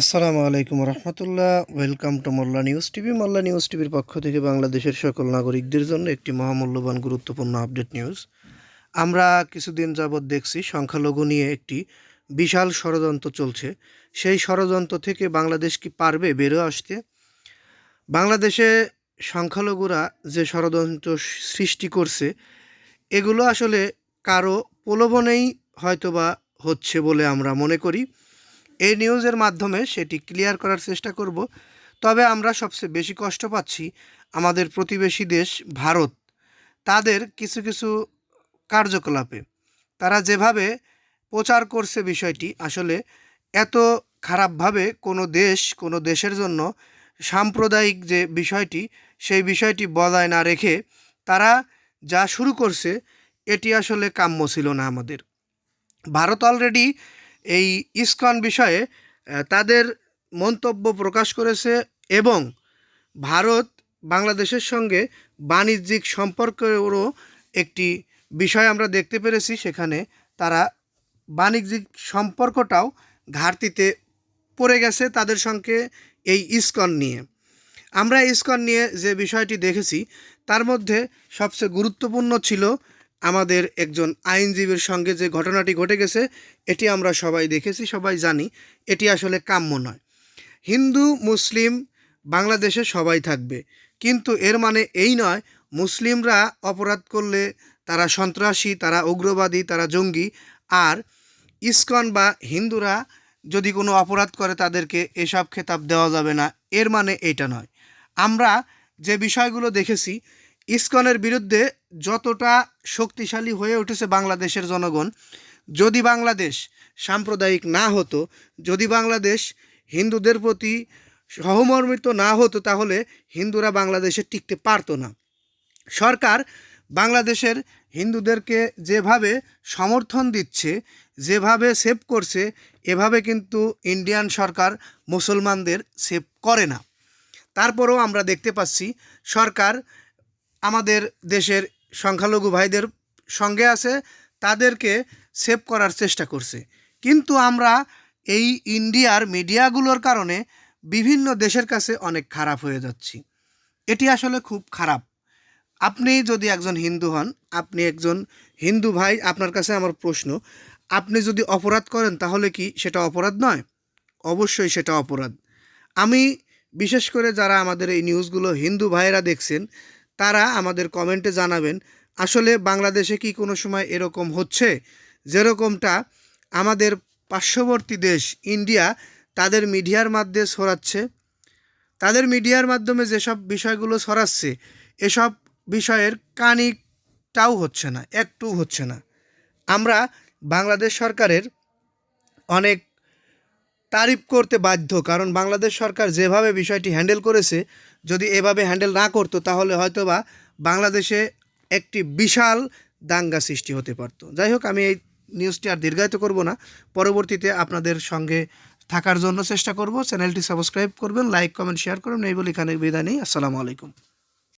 আসসালামু আলাইকুম রহমতুল্লাহ। Welcome to Molla news TV. Molla news টিভির পক্ষ থেকে বাংলাদেশের সকল নাগরিকদের জন্য একটি মহামূল্যবান, গুরুত্বপূর্ণ আপডেট নিউজ। আমরা কিছুদিন যাবৎ দেখছি সংখ্যালঘু নিয়ে একটি বিশাল ষড়যন্ত্র চলছে। সেই ষড়যন্ত্র থেকে বাংলাদেশ কি পারবে বেরো আসতে? বাংলাদেশে সংখ্যালঘুরা যে ষড়যন্ত্র সৃষ্টি করছে, এগুলো আসলে কারও প্রলোভনেই হয়তোবা হচ্ছে বলে আমরা মনে করি। এই নিউজের মাধ্যমে সেটি ক্লিয়ার করার চেষ্টা করব। তবে আমরা সবচেয়ে বেশি কষ্ট পাচ্ছি আমাদের প্রতিবেশী দেশ ভারত। তাদের কিছু কিছু কার্যকলাপে। তারা যেভাবে প্রচার করছে বিষয়টি, আসলে এত খারাপভাবে কোনো দেশ, কোনো দেশের জন্য সাম্প্রদায়িক যে বিষয়টি, সেই বিষয়টি বজায় না রেখে তারা যা শুরু করছে, এটি আসলে কাম্য ছিল না আমাদের। ভারত অলরেডি এই ইসকন বিষয়ে তাদের মন্তব্য প্রকাশ করেছে এবং ভারত বাংলাদেশের সঙ্গে বাণিজ্যিক সম্পর্কেরও একটি বিষয় আমরা দেখতে পেরেছি। সেখানে তারা বাণিজ্যিক সম্পর্কটাও ঘাটতিতে পড়ে গেছে তাদের সঙ্গে এই ইসকন নিয়ে। আমরা ইসকন নিয়ে যে বিষয়টি দেখেছি, তার মধ্যে সবচেয়ে গুরুত্বপূর্ণ ছিল আমাদের একজন আইনজীবীর সঙ্গে যে ঘটনাটি ঘটে গেছে, এটি আমরা সবাই দেখেছি, সবাই জানি। এটি আসলে কাম্য নয়। হিন্দু, মুসলিম বাংলাদেশে সবাই থাকবে। কিন্তু এর মানে এই নয়, মুসলিমরা অপরাধ করলে তারা সন্ত্রাসী, তারা উগ্রবাদী, তারা জঙ্গি। আর ইসকন বা হিন্দুরা যদি কোনো অপরাধ করে, তাদেরকে এসব খেতাব দেওয়া যাবে না। এর মানে এইটা নয়। আমরা যে বিষয়গুলো দেখেছি ইসকনের বিরুদ্ধে যতটা শক্তিশালী হয়ে উঠেছে বাংলাদেশের জনগণ, যদি বাংলাদেশ সাম্প্রদায়িক না হতো, যদি বাংলাদেশ হিন্দুদের প্রতি সহমর্মিত না হতো, তাহলে হিন্দুরা বাংলাদেশে টিকতে পারতো না। সরকার বাংলাদেশের হিন্দুদেরকে যেভাবে সমর্থন দিচ্ছে, যেভাবে সেভ করছে, এভাবে কিন্তু ইন্ডিয়ান সরকার মুসলমানদের সেভ করে না। তারপরেও আমরা দেখতে পাচ্ছি সরকার আমাদের দেশের সংখ্যালঘু ভাইদের সঙ্গে আছে, তাদেরকে সেভ করার চেষ্টা করছে। কিন্তু আমরা এই ইন্ডিয়ার মিডিয়াগুলোর কারণে বিভিন্ন দেশের কাছে অনেক খারাপ হয়ে যাচ্ছি। এটি আসলে খুব খারাপ। আপনি যদি একজন হিন্দু হন, আপনি একজন হিন্দু ভাই, আপনার কাছে আমার প্রশ্ন, আপনি যদি অপরাধ করেন, তাহলে কি সেটা অপরাধ নয়? অবশ্যই সেটা অপরাধ। আমি বিশেষ করে যারা আমাদের এই নিউজগুলো হিন্দু ভাইয়েরা দেখছেন তারা আমাদের কমেন্টে জানাবেন, আসলে বাংলাদেশে কি কোনো সময় এরকম হচ্ছে? যেরকমটা আমাদের পার্শ্ববর্তী দেশ, ইন্ডিয়া, তাদের মিডিয়ার মাধ্যমে ছড়াচ্ছে। তাদের মিডিয়ার মাধ্যমে যেসব বিষয়গুলো ছড়াচ্ছে, এসব বিষয়ের কানিকটাও হচ্ছে না একটু হচ্ছে না। আমরা বাংলাদেশ সরকারের অনেক তারিফ করতে বাধ্য, কারণ বাংলাদেশ সরকার যেভাবে বিষয়টি হ্যান্ডেল করেছে, যদি এভাবে হ্যান্ডেল না করতো, তাহলে হয়তোবা বাংলাদেশে একটি বিশাল দাঙ্গা সৃষ্টি হতে পারতো। যাই হোক, আমি এই নিউজটি আর দীর্ঘায়িত করব না। পরবর্তীতে আপনাদের সঙ্গে থাকার জন্য চেষ্টা করব। চ্যানেলটি সাবস্ক্রাইব করবেন, লাইক, কমেন্ট, শেয়ার করবেন। এই বলে এখানে বিদায় নেই। আসসালামু আলাইকুম।